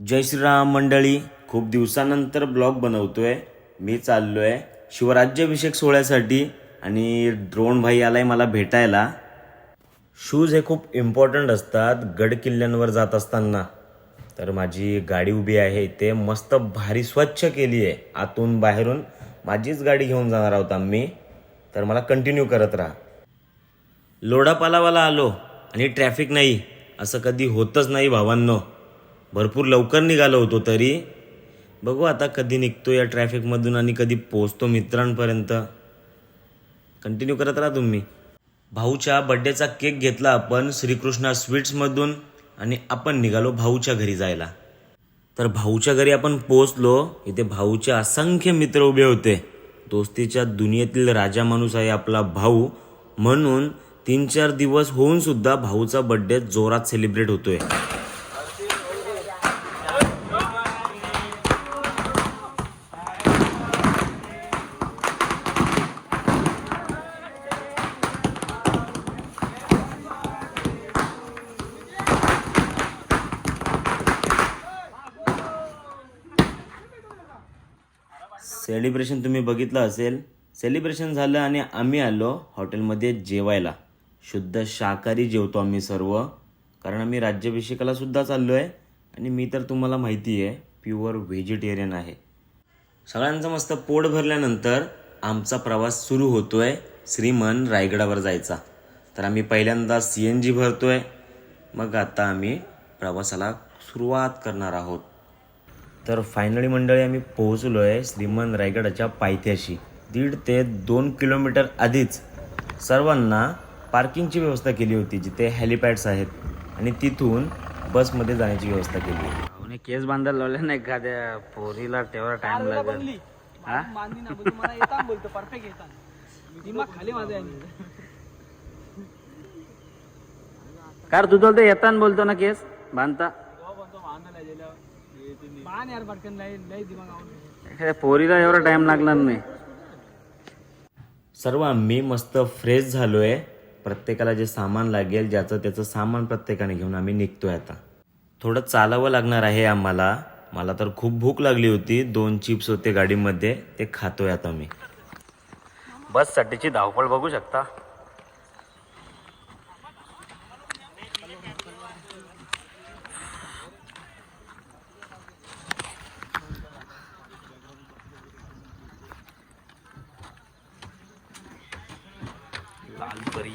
जय श्रीराम मंडळी खूप दिवसानंतर ब्लॉग बनवतोय. मी चाललोय शिवराज्याभिषेक सोहळ्यासाठी आणि ड्रोन भाई आलाय मला भेटायला. शूज हे खूप इम्पॉर्टंट असतात गड किल्ल्यांवर जात असताना. तर माझी गाडी उभी आहे ते मस्त भारी स्वच्छ केली आहे. आतून बाहेरून माझीच गाडी घेऊन जाणार आहोत आम्ही. तर मला कंटिन्यू करत राहा. लोढापालावाला आलो आणि ट्रॅफिक नाही असं कधी होतच नाही भावांनो. भरपूर लवकर निघालो होतो तरी. बघू आता कधी निघतो या ट्रॅफिकमधून आणि कधी पोचतो मित्रांपर्यंत. कंटिन्यू करत राहा तुम्ही. भाऊच्या बड्डेचा केक घेतला आपण श्रीकृष्णा स्वीट्समधून आणि आपण निघालो भाऊच्या घरी जायला. तर भाऊच्या घरी आपण पोचलो इथे भाऊचे असंख्य मित्र उभे होते. दोस्तीच्या दुनियेतील राजा माणूस आहे आपला भाऊ. म्हणून तीन चार दिवस होऊन सुद्धा भाऊचा बड्डे जोरात सेलिब्रेट होतोय. सेलिब्रेशन तुम्ही बघितलं असेल. सेलिब्रेशन झालं आणि आम्ही आलो हॉटेलमध्ये जेवायला. शुद्ध शाकाहारी जेवतो आम्ही सर्व. कारण आम्ही राज्याभिषेकाला सुद्धा चाललो आहे आणि मी तर तुम्हाला माहिती आहे प्युअर व्हेजिटेरियन आहे. सगळ्यांचं मस्त पोट भरल्यानंतर आमचा प्रवास सुरू होतोय श्रीमन रायगडावर जायचा. तर आम्ही पहिल्यांदा सी एन जी भरतोय. मग आता आम्ही प्रवासाला सुरुवात करणार आहोत. तर फायनली मंडळी आम्ही पोहोचलो आहे श्रीमंत रायगडाच्या पायथ्याशी. दीड ते दोन किलोमीटर आधीच सर्वांना पार्किंगची व्यवस्था केली होती जिथे हेलिपॅड्स आहेत. आणि तिथून बसमध्ये जाण्याची व्यवस्था केली आहे भाऊने केस बांधायला लावले ना एखाद्या पोरीला तेवढा टाइम लागेल. हा? कार तू बोलतो येताना बोलतो ना केस बांधता. मान यार पटकन लय लय दिमाग आवडतो एखाद्या पोरीला एवढा टाइम लागणार नाही सर्व आम्ही मस्त फ्रेश झालो आहे प्रत्येकाला जे सामान लागेल ज्याचं त्याचं सामान प्रत्येकाने घेऊन आम्ही निघतोय आता. थोडं चालावं लागणार आहे आम्हाला. मला तर खूप भूक लागली होती. दोन चिप्स होते गाडीमध्ये ते खातोय आता मी. बससाठीची धावपळ बघू शकता. लालपरी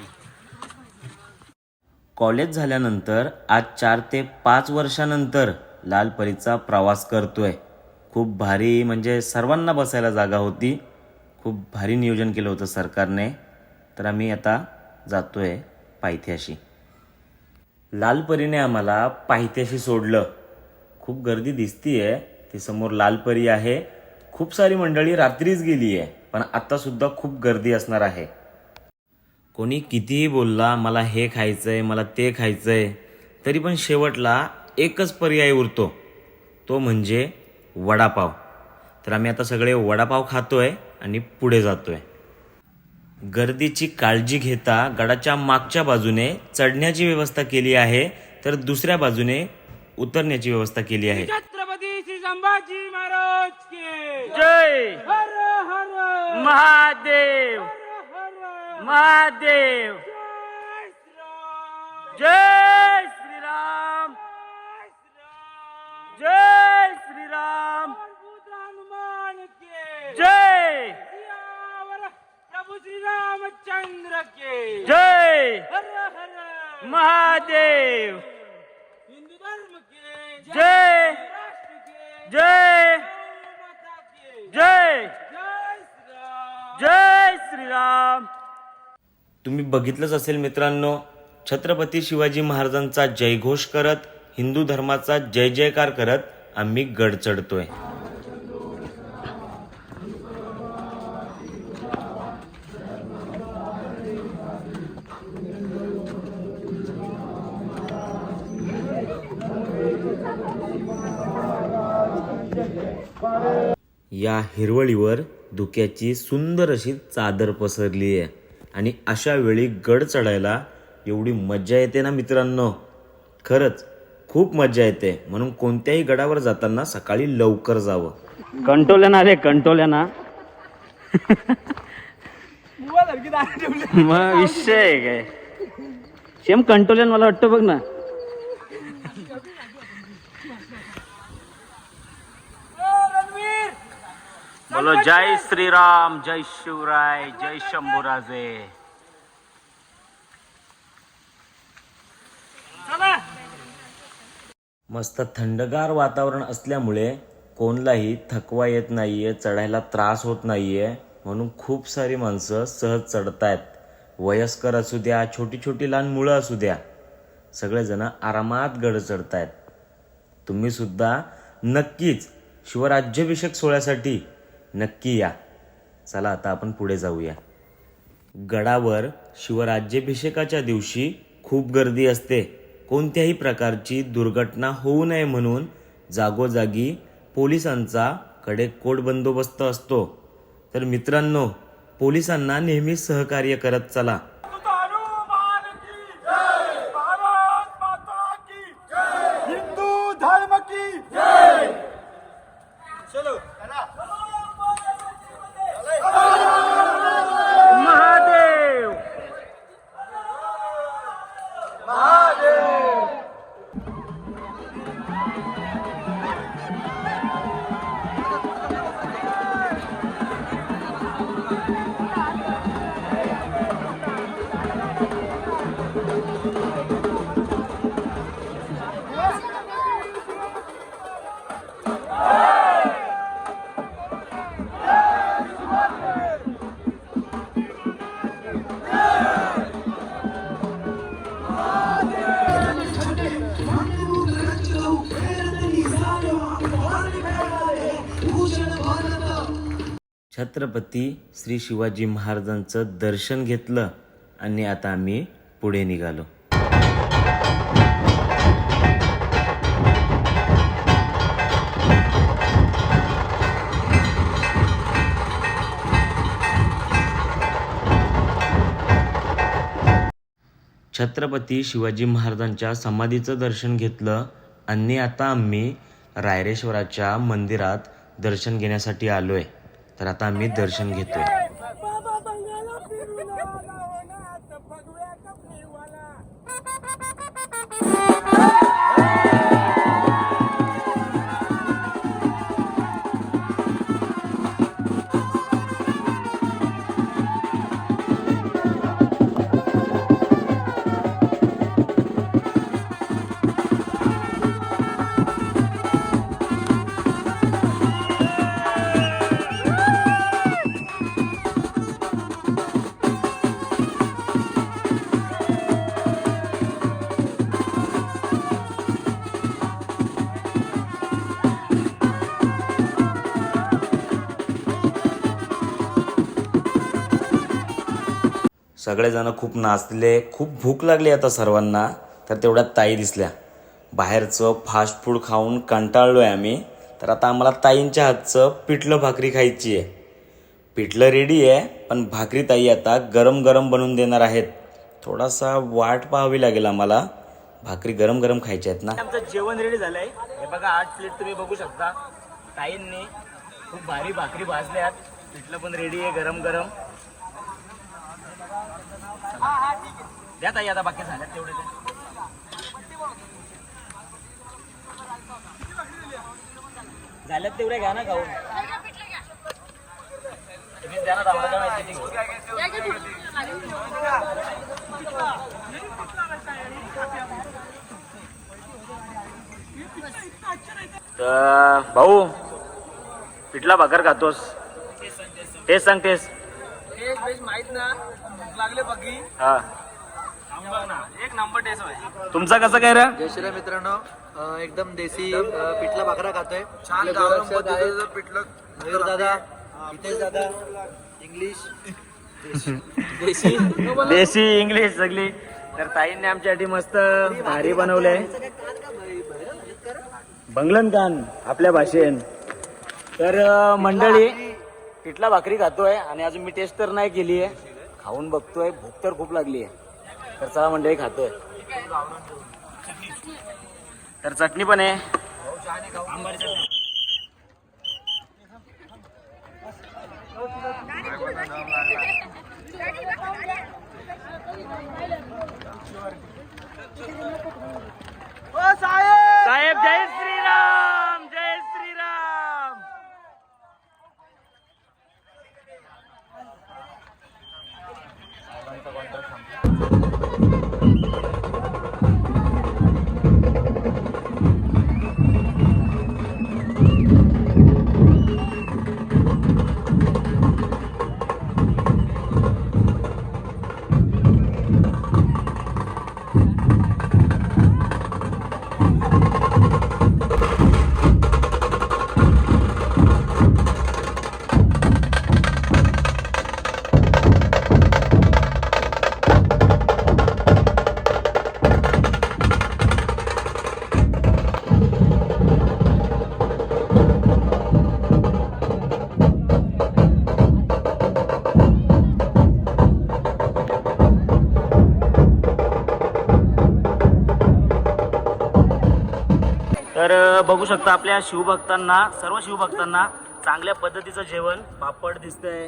कॉलेज झाल्यानंतर आज चार ते पाच वर्षानंतर लाल परीचा प्रवास करतोय. खूप भारी म्हणजे सर्वांना बसायला जागा होती. खूप भारी नियोजन केलं होतं सरकारने. तर आम्ही आता जातोय पायथ्याशी. लालपरीने आम्हाला पायथ्याशी सोडलं. खूप गर्दी दिसतीये. ती समोर लालपरी आहे. खूप सारी मंडळी रात्रीच गेली आहे पण आत्तासुद्धा खूप गर्दी असणार आहे. कोणी कितीही बोलला मला हे खायचंय मला ते खायचंय तरी पण शेवटला एकच पर्याय उरतो. तो म्हणजे वडापाव. तर आम्ही आता सगळे वडापाव खातोय आणि पुढे जातोय. गर्दीची काळजी घेता गडाच्या मागच्या बाजूने चढण्याची व्यवस्था केली आहे तर दुसऱ्या बाजूने उतरण्याची व्यवस्था केली आहे. छत्रपती श्री संभाजी महाराज के जय. हर हर. हर महादेव जय जय श्रीराम श्रीराम जय श्रीराम अद्भुत हनुमान के जय सियावर प्रभु श्री रामचंद्र के जय हर हर महादेव हिंदू धर्म के जय तुम्ही बघितलंच असेल मित्रांनो छत्रपती शिवाजी महाराजांचा जयघोष करत हिंदू धर्माचा जय जयकार करत आम्ही गड चढतोय. या हिरवळीवर धुक्याची सुंदर अशी चादर पसरली आहे आणि अशा वेळी गड चढायला एवढी मज्जा येते ना मित्रांनो. खरंच खूप मज्जा येते. म्हणून कोणत्याही गडावर जाताना सकाळी लवकर जावं. कंटोल्या ना रे कंटोल्या ना. मग विषय आहे काय? सेम कंटोल्यान मला वाटतं बघ ना. बोलो जय श्रीराम जय शिवराय जय शंभूराजे मस्त थंडगार वातावरण असल्यामुळे कोणलाही थकवा येत नाहीये चढायला त्रास होत नाहीये म्हणून खूप सारी माणसं सहज चढतायत. वयस्कर असू द्या छोटी छोटी लहान मुलं असू द्या सगळेजण आरामात गड चढतायत. तुम्ही सुद्धा नक्कीच शिवराज्याभिषेक सोहळ्यासाठी नक्की या. चला आता आपण पुढे जाऊया. गडावर शिवराज्याभिषेकाच्या दिवशी खूप गर्दी असते. कोणत्याही प्रकारची दुर्घटना होऊ नये म्हणून जागोजागी पोलिसांचा कडेकोट बंदोबस्त असतो. तर मित्रांनो पोलिसांना नेहमी सहकार्य करत चला. की जय हिंदू धर्म की छत्रपती श्री शिवाजी महाराजांचं दर्शन घेतलं आणि आता आम्ही पुढे निघालो. छत्रपती शिवाजी महाराजांच्या समाधीचं दर्शन घेतलं आणि आता आम्ही रायरेश्वराच्या मंदिरात दर्शन घेण्यासाठी आलोय. तर आता आम्ही दर्शन घेतोय सगळेजण खूप नाचले खूप भूक लागली आता सर्वांना तर तेवढ्यात ताई दिसल्या. बाहेरचं फास्ट फूड खाऊन कंटाळलो आहे आम्ही तर आता आम्हाला ताईंच्या हातचं पिठलं भाकरी खायची आहे. पिठलं रेडी आहे पण भाकरी ताई आता गरम गरम बनवून देणार आहेत. थोडासा वाट पाहावी लागेल आम्हाला. भाकरी गरम गरम खायच्या आहेत ना? आमचं जेवण रेडी झालंय. हे बघा आठ प्लेट तुम्ही बघू शकता. ताईंनी खूप भारी भाकरी भाजल्यात. पिठलं पण रेडी आहे गरम गरम. द्या ताई आता बाकी झाल्यात तेवढे. झाल्यात तेवढे घ्या ना खाऊन तुम्ही द्या ना दादा काय माहिती नाही. तर भाऊ पिठला भाकर खातोस तेच सांग तेच माहीत ना लागले बघी. हा. बघ ना एक नंबर टेस्ट तुमचा कसं काय रे? जय श्रीराम मित्रांनो अ, एकदम देसी अ, पिठला भाकरा खातोय. छान गावरान पद्धतीचं. पिठलं मयूर दादा हितेश दादा इंग्लिश. देशी. देशी. इंग्लिश सगळी. तर ताईंनी आमच्यासाठी मस्त भारी बनवलंय बंगलन कान आपल्या भाषेन. तर अं, मंडळी पिठला भाकरी. खातोय आणि अजून मी टेस्ट तर नाही केली आहे खाऊन बघतोय भूक तर खूप लागली आहे तर चला मंडळी खातोय. तर चटणी पण आहे. बघू शकता आपल्या शिवभक्तांना सर्व शिवभक्तांना चांगल्या पद्धतीचं जेवण. पापड दिसतंय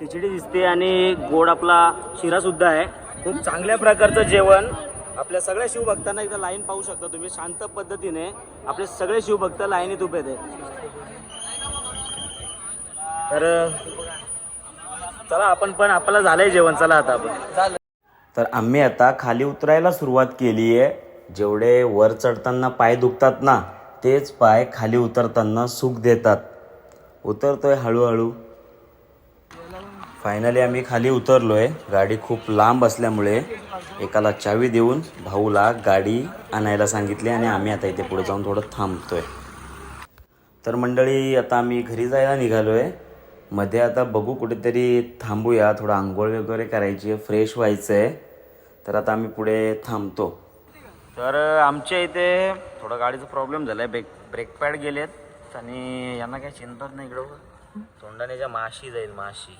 खिचडी दिसते आणि गोड आपला शिरा सुद्धा आहे. खूप चांगल्या प्रकारचं जेवण. आपल्या सगळ्या शिवभक्तांना इथं लाईन पाहू शकता तुम्ही. शांत पद्धतीने आपले सगळे शिवभक्त लाईनीत उभे आहेत. तर चला आपण पण आपल्याला झालंय जेवण. चला आता आपण. तर आम्ही आता खाली उतरायला सुरुवात केली आहे जेवढे वर चढताना पाय दुखतात ना तेच पाय खाली उतरताना सुख देतात. उतरतोय हळूहळू. फायनली आम्ही खाली उतरलो आहे गाडी खूप लांब असल्यामुळे एकाला चावी देऊन भाऊला गाडी आणायला सांगितली आणि आम्ही आता इथे पुढे जाऊन थोडं थांबतोय. तर मंडळी आता आम्ही घरी जायला निघालो आहे मध्ये आता बघू कुठेतरी थांबूया. थोडं आंघोळ वगैरे करायची आहे फ्रेश व्हायचं आहे तर आता आम्ही पुढे थांबतो. तर आमच्या इथे थोडा गाडीचा प्रॉब्लेम झालाय. ब्रेक ब्रेक पॅड गेलेत आणि यांना काही चिंताच नाही इकडं तोंडानेच्या माशी जाईल माशी.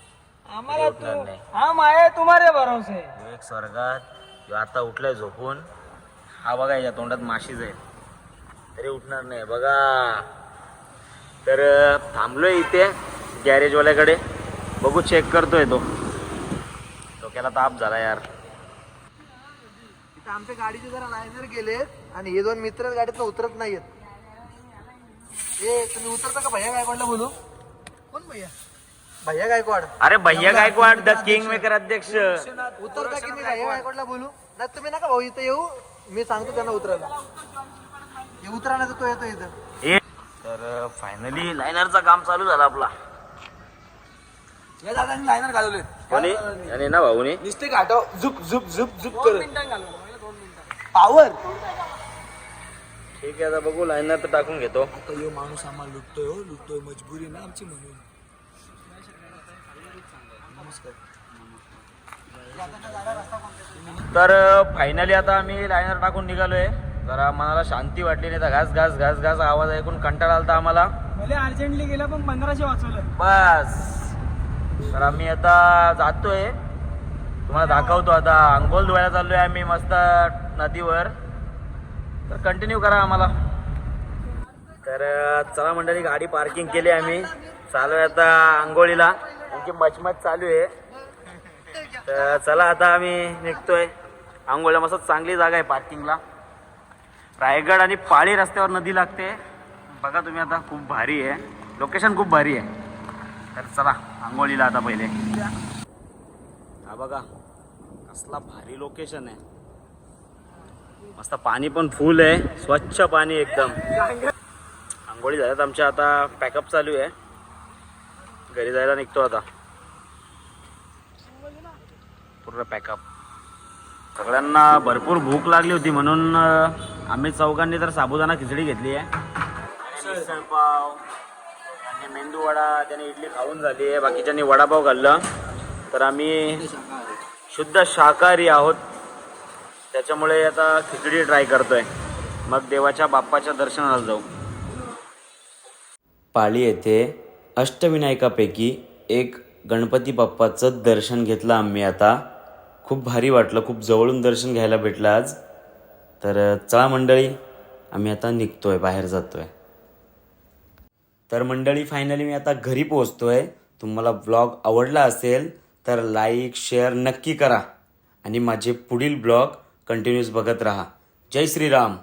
आम्हाला उठणार नाही. तुम्हारे भरोसे. ह्यो एक स्वर्गात ह्यो आता उठलाय झोपून. हा बघा याच्या तोंडात माशी जाईल. तरी उठणार नाही बघा. तर थांबलोय इथे गॅरेजवाल्याकडे बघू चेक करतोय तो. डोक्याला ताप झाला यार. आमच्या गाडीचे जरा लायनर गेलेत आणि हे दोन मित्र गाडीतनं उतरत नाहीयेत. ए तुम्ही उतरता का भैया गायकवाडला बोलू? कोण भैया? भैया गायकवाड. अरे भैया गायकवाड द किंग मेकर अध्यक्ष. उतरता की मी भैया गायकवाडला बोलू? नाही तुम्ही नका भाऊ इथं येऊ. मी सांगतो त्यांना उतरायला. हे उतरा तो येतो इथं. तर फायनली लायनरचा काम चालू झालं आपला. या दादांनी लायनर घालवले आणि ना भाऊनी? नुसते घाटाव झुप झुप झुप झुप कर पावर ठीक आहे आता बघू लायनर तर टाकून घेतो. यो माणूस आम्हाला लुटतोय हो. लुटतोय मजबुरी ना आमची म्हणून. तर फायनली आता आम्ही लायनर टाकून निघालोय. जरा मनाला शांती वाटली नाही तर घास घास घास घास आवाज ऐकून कंटाळा आलता आम्हाला. मला अर्जंटली गेला पण पंधराशे वाचवलं. बस. तर आम्ही आता जातोय. तुम्हाला दाखवतो आता. अंघोल धुवायला चाललोय आम्ही मस्त नदीवर. तर कंटिन्यू करा आम्हाला. तर चला मंडळी गाडी पार्किंग केली आम्ही. चालू आहे आता आंघोळीला. आणखी मचमच चालू आहे. तर चला आता आम्ही निघतोय. आंघोळीला मस्त चांगली जागा आहे पार्किंगला रायगड आणि पाळी रस्त्यावर नदी लागते. बघा तुम्ही आता खूप भारी आहे. लोकेशन खूप भारी आहे. तर चला आंघोळीला आता पहिले. हा बघा कसला भारी लोकेशन आहे. मस्त पाणी पण फुल आहे. स्वच्छ पाणी एकदम. आंघोळी झाल्यात आमच्या आता. पॅकअप चालू आहे. घरी जायला निघतो आता. पूर्ण पॅकअप सगळ्यांना भरपूर भूक लागली होती म्हणून आम्ही चौघांनी तर साबुदाणा खिचडी घेतली आहे. आणि मिसळपाव आणि मेंदू वडा त्याने इडली खाऊन झाली आहे. बाकीच्यांनी वडापाव खाल्लं. तर आम्ही शुद्ध शाकाहारी आहोत. त्याच्यामुळे आता खिचडी ट्राय करतोय. मग देवाच्या बाप्पाच्या दर्शनाला जाऊ. पाली येथे अष्टविनायकापैकी एक गणपती बाप्पाचं दर्शन घेतलं आम्ही आता. खूप भारी वाटलं खूप जवळून दर्शन घ्यायला भेटलं आज. तर चला मंडळी आम्ही आता निघतोय बाहेर जातोय. तर मंडळी फायनली मी आता घरी पोहोचतोय. तुम्हाला ब्लॉग आवडला असेल तर लाईक शेअर नक्की करा. आणि माझे पुढील ब्लॉग कंटिन्यूस बघत राहा. जय श्रीराम.